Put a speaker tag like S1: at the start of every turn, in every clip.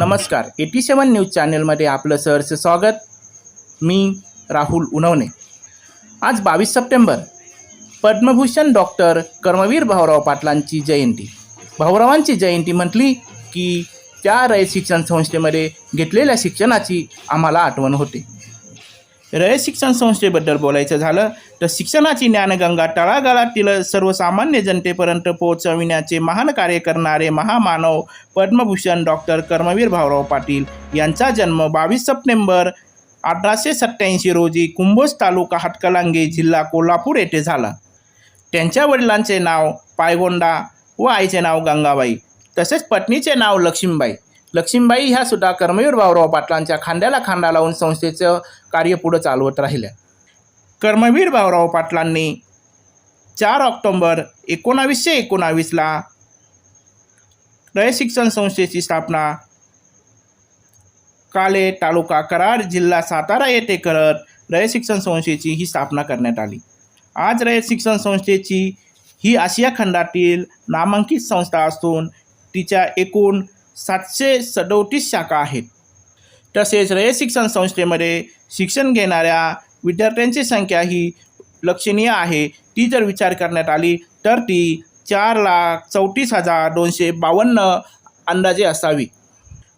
S1: नमस्कार. एटी सेवन न्यूज चॅनलमध्ये आपलं सहर्ष स्वागत. मी राहुल उनवणे. आज बावीस सप्टेंबर. पद्मभूषण डॉक्टर कर्मवीर भाऊराव पाटलांची जयंती. भाऊरावांची जयंती म्हटली की त्या रयत शिक्षण संस्थेमध्ये घेतलेल्या शिक्षणाची आम्हाला आठवण होते. रयत शिक्षण संस्थेबद्दल बोलायचं झालं तर शिक्षणाची ज्ञानगंगा तळागाळातील सर्वसामान्य जनतेपर्यंत पोहोचविण्याचे महान कार्य करणारे महामानव पद्मभूषण डॉक्टर कर्मवीर भाऊराव पाटील यांचा जन्म बावीस सप्टेंबर अठराशे सत्त्याऐंशी रोजी कुंभोज तालुका हातकलांगे जिल्हा कोल्हापूर येथे झाला. त्यांच्या वडिलांचे नाव पायगोंडा व आईचे नाव गंगाबाई तसेच पत्नीचे नाव लक्ष्मीबाई. लक्ष्मीबाई ह्या सुद्धा कर्मवीर भाऊराव पाटलांच्या खांद्याला खांदा लावून संस्थेचं कार्य पुढं चालवत राहिल्या. कर्मवीर भाऊराव पाटलांनी चार ऑक्टोंबर एकोणावीसशे एकोणावीसला रय शिक्षण संस्थेची स्थापना काले तालुका कराड जिल्हा सातारा येथे करत रयत शिक्षण संस्थेची ही स्थापना करण्यात आली. आज रयत शिक्षण संस्थेची ही आशिया खंडातील नामांकित संस्था असून तिच्या एकूण सातशे सदोतीस शाखा आहेत. तसेच रयत शिक्षण संस्थेमध्ये शिक्षण घेणाऱ्या विद्यार्थ्यांची संख्या ही लक्षणीय आहे. ती जर विचार करण्यात आली तर ती चार लाख चौतीस हजार दोनशे बावन्न अंदाजे असावी.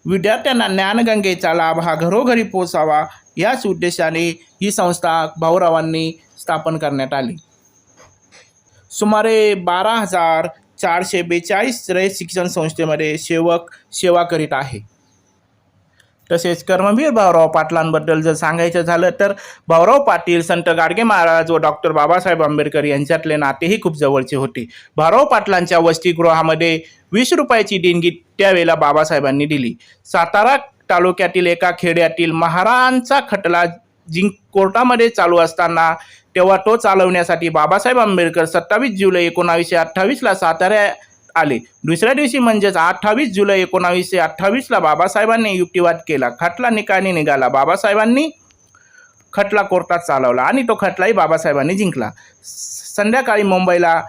S1: विद्यार्थ्यांना ज्ञानगंगेचा लाभ हा घरोघरी पोचावा याच उद्देशाने ही संस्था भाऊरावांनी स्थापन करण्यात आली. सुमारे बारा हजार चारशे बेचाळीस रयत शिक्षण संस्थेमध्ये सेवक सेवा करीत आहे. तसेच कर्मवीर भाऊराव पाटलांबद्दल जर सांगायचं झालं तर भाऊराव पाटील संत गाडगे महाराज व डॉक्टर बाबासाहेब आंबेडकर यांच्यातले नातेही खूप जवळचे होते. भाऊराव पाटलांच्या वसतिगृहामध्ये वीस रुपयाची देणगी त्यावेळेला बाबासाहेबांनी दिली. सातारा तालुक्यातील एका खेड्यातील महाराजांचा खटला जिंक कोर्टामध्ये चालू असताना तेव्हा तो चालवण्यासाठी बाबासाहेब आंबेडकर सत्तावीस जुलै एकोणावीसशे अठ्ठावीसला सातारा आले. दुसऱ्या दिवशी म्हणजेच अठ्ठावीस जुलै एकोणावीसशे अठ्ठावीसला बाबासाहेबांनी युक्तिवाद केला. खटला निकाली निघाला. बाबासाहेबांनी खटला कोर्टात चालवला आणि तो खटलाही बाबासाहेबांनी जिंकला. संध्याकाळी मुंबईला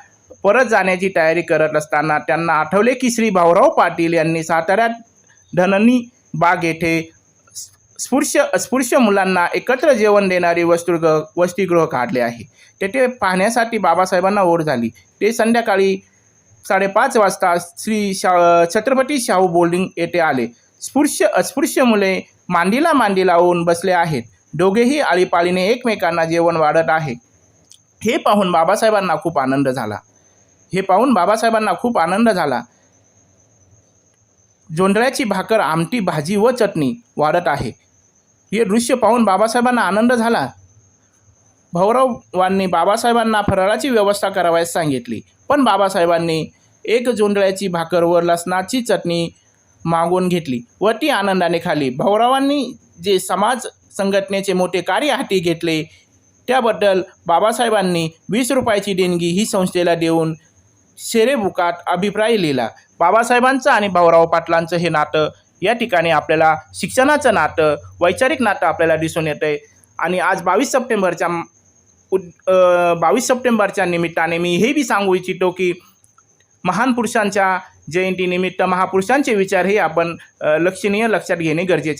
S1: परत जाण्याची तयारी करत असताना त्यांना आठवले की श्री भाऊराव पाटील यांनी साताऱ्यात धननी बाग येथे स्पृश्य अस्पृश्य मुलांना एकत्र जेवण देणारी वस्तुगृह वसतिगृह काढले आहे. तेथे पाहण्यासाठी बाबासाहेबांना ओढ झाली. ते संध्याकाळी साडेपाच वाजता श्री शा छत्रपती शाहू बोर्डिंग येथे आले. स्पृश्य अस्पृश्य मुले मांडीला मांडी लावून बसले आहेत. दोघेही आळीपाळीने एकमेकांना जेवण वाढत आहे. हे पाहून बाबासाहेबांना खूप आनंद झाला. हे पाहून बाबासाहेबांना खूप आनंद झाला. जोंधळ्याची भाकर आमटी भाजी व चटणी वाढत आहे. हे दृश्य पाहून बाबासाहेबांना आनंद झाला. भाऊरावांनी बाबासाहेबांना फराळाची व्यवस्था करावयास सांगितली. पण बाबासाहेबांनी एक जोंडळ्याची भाकर व लसणाची चटणी मागून घेतली व ती आनंदाने खाली. भाऊरावांनी जे समाज संघटनेचे मोठे कार्य हाती घेतले त्याबद्दल बाबासाहेबांनी वीस रुपयाची देणगी ही संस्थेला देऊन शेरेबुकात अभिप्राय लिहिला. बाबासाहेबांचं आणि भाऊराव पाटलांचं हे नातं या ठिकाणी आपल्याला शिक्षणाचं नातं वैचारिक नातं आपल्याला दिसून येतं आहे आणि आज बावीस सप्टेंबरच्या उद बावीस सप्टेंबरच्या निमित्ताने मी हे बी सांगू इच्छितो की महान पुरुषांच्या जयंतीनिमित्त महापुरुषांचे विचार हे आपण लक्षणीय लक्षात घेणे गरजेचे आहे